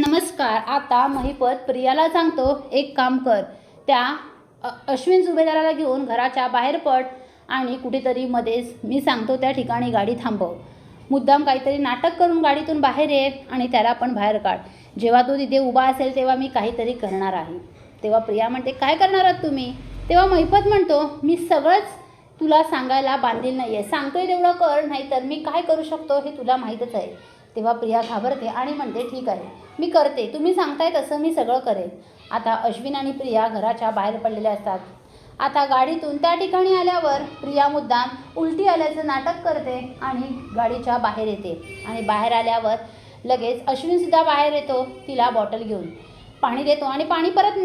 नमस्कार आता महिपत प्रियाला सांगतो एक काम कर. त्या अश्विन सुभेदाराला घेऊन घराच्या बाहेर पड आणि कुठेतरी मध्येच मी सांगतो त्या ठिकाणी गाडी थांबव. मुद्दाम काहीतरी नाटक करून गाडीतून बाहेर ये आणि त्याला पण बाहेर काढ. जेव्हा तो तिथे उभा असेल तेव्हा मी काहीतरी करणार आहे. तेव्हा प्रिया म्हणते काय करणार आहात तुम्ही? तेव्हा महिपत म्हणतो मी सगळंच तुला सांगायला बांधील नाही आहे सांगतोय तेवढं कर नाहीतर मी काय करू शकतो हे तुला माहीतच आहे. तेव्हा प्रिया घाबरते आणि म्हणते ठीक आहे मी करते. तुम्ही सांगताय तसं मी सगळं करेन. आता अश्विन आणि प्रिया घराच्या बाहेर पडलेल्या असतात. आता गाडीतून त्या ठिकाणी आल्यावर प्रिया मुद्दाम उलटी आल्याचं नाटक करते आणि गाडीच्या बाहेर येते. आणि बाहेर आल्यावर लगेच अश्विनसुद्धा बाहेर येतो तिला बॉटल घेऊन. पाणी देतो आणि पाणी परत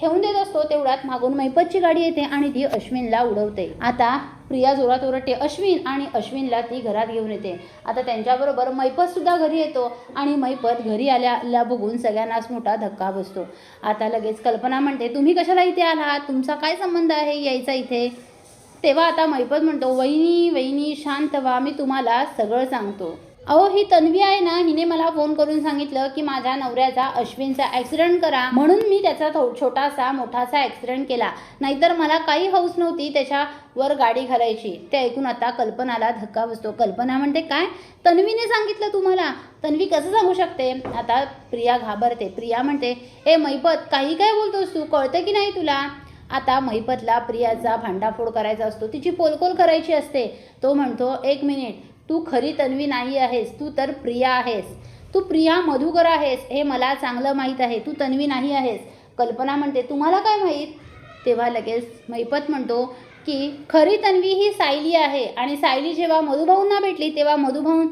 ठेवून देत असतो तेवढ्यात मागून मैपतची गाडी येते आणि ती अश्विनला उडवते. आता प्रिया जोरात ओरडते अश्विन आणि अश्विनला ती घरात घेऊन येते. आता त्यांच्याबरोबर मैपतसुद्धा घरी येतो आणि मैपत घरी आल्याला बघून सगळ्यांनाच मोठा धक्का बसतो. आता लगेच कल्पना म्हणते तुम्ही कशाला इथे आलात? तुमचा काय संबंध आहे यायचा इथे? तेव्हा आता मैपत म्हणतो वहिनी वहिनी शांत व्हा मी तुम्हाला सगळं सांगतो. अहो ही तन्वी आहे ना हिने मला फोन करून सांगितलं की माझ्या नवऱ्याचा अश्विनचा ॲक्सिडेंट करा. म्हणून मी त्याचा थो छोटासा मोठासा ॲक्सिडेंट केला. नाहीतर मला काही हौस नव्हती त्याच्यावर गाडी घालायची. ते ऐकून आता कल्पनाला धक्का बसतो. कल्पना म्हणते काय? तन्वीने सांगितलं तुम्हाला? तन्वी कसं सांगू शकते? आता प्रिया घाबरते. प्रिया म्हणते ए मैपत काही काय बोलतोस तू? कळतं की नाही तुला? आता महिपतला प्रियाचा भांडाफोड करायचा असतो. तिची पोलकोल करायची असते. तो म्हणतो एक मिनिट. तू खरी तन्वी नाही आहेस तू तर प्रिया आहेस. तू प्रिया मधुकर आहेस हे मला चांगलं माहीत आहे. तू तन्वी नाही आहेस. कल्पना म्हणते तुम्हाला काय माहीत? तेव्हा लगेच मैपत म्हणतो की खरी तन्वी ही सायली आहे. आणि सायली जेव्हा मधुभाऊंना भेटली तेव्हा मधुभाऊ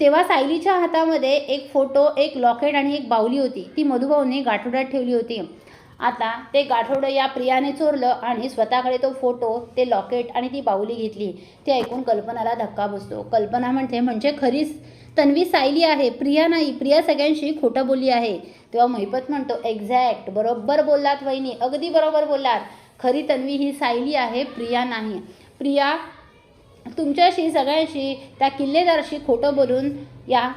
तेव्हा सायलीच्या हातामध्ये एक फोटो एक लॉकेट आणि एक बाऊली होती. ती मधुभाऊने गाठोड्यात ठेवली होती. आता ते गाठोडं या प्रियाने चोरलं आणि स्वतःकडे तो फोटो ते लॉकेट आणि ती बाहुली घेतली. ते ऐकून कल्पनाला धक्का बसतो. कल्पना म्हणते म्हणजे खरीच तन्वी सायली आहे. प्रिया नाही. प्रिया सगळ्यांशी खोटं बोलली आहे. तेव्हा महिपत म्हणतो एक्झॅक्ट. बरोबर बोललात वहिनी. अगदी बरोबर बोललात. खरी तन्वी ही सायली आहे. प्रिया नाही. प्रिया तुमच्याशी सगळ्यांशी त्या किल्लेदारशी खोटं बोलून या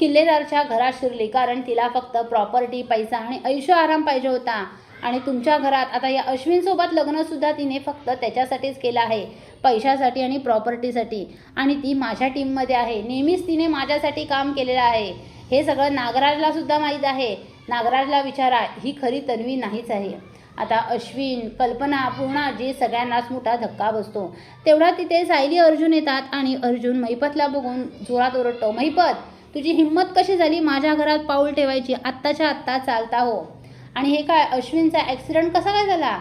किल्लेदारच्या घरात शिरली कारण तिला फक्त प्रॉपर्टी पैसा आणि ऐशो आराम पाहिजे होता. आणि तुमच्या घरात आता या अश्विनसोबत लग्नसुद्धा तिने फक्त त्याच्यासाठीच केलं आहे. पैशासाठी आणि प्रॉपर्टीसाठी आणि ती माझ्या टीममध्ये आहे. नेहमीच तिने माझ्यासाठी काम केलेलं आहे. हे सगळं नागराजला सुद्धा माहीत आहे. नागराजला विचारा ही खरी तन्वी नाहीच आहे. आता अश्विन कल्पना पूर्णा जी सगळ्यांनाच मोठा धक्का बसतो. तेवढा तिथे सायली अर्जुन येतात आणि अर्जुन महिपतला बघून जोरात ओरडतो महिपत तुझी हिंमत कशी झाली माझ्या घरात पाऊल ठेवायची? आत्ताच्या आत्ता चालता हो. आणि हे काय अश्विनचा ॲक्सिडेंट कसा काय झाला?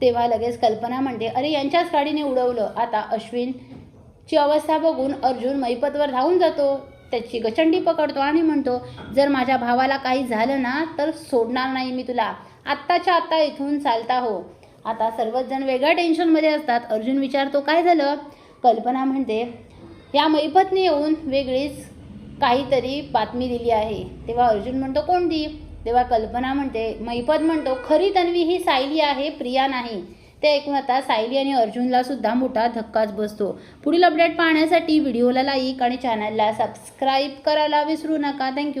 तेव्हा लगेच कल्पना म्हणते अरे यांच्याच गाडीने उडवलं. आता अश्विनची अवस्था बघून अर्जुन मैपतवर धावून जातो. त्याची गचंडी पकडतो आणि म्हणतो जर माझ्या भावाला काही झालं ना तर सोडणार नाही मी तुला. आत्ताच्या आत्ता इथून चालता हो. आता सर्वच जण वेगळ्या टेन्शनमध्ये असतात. अर्जुन विचारतो काय झालं? कल्पना म्हणते या मैपतने येऊन वेगळीच काहीतरी बातमी दिली आहे. तेव्हा अर्जुन म्हणतो कोणती तेव्हा कल्पना म्हणते मैपत म्हणतो खरी तन्वी ही सायली आहे प्रिया नाही. ते ऐकून आता सायली आणि अर्जुनला सुद्धा मोठा धक्काच बसतो. पुढील अपडेट पाहण्यासाठी व्हिडिओला लाईक आणि चॅनलला सबस्क्राईब करायला विसरू नका. थँक्यू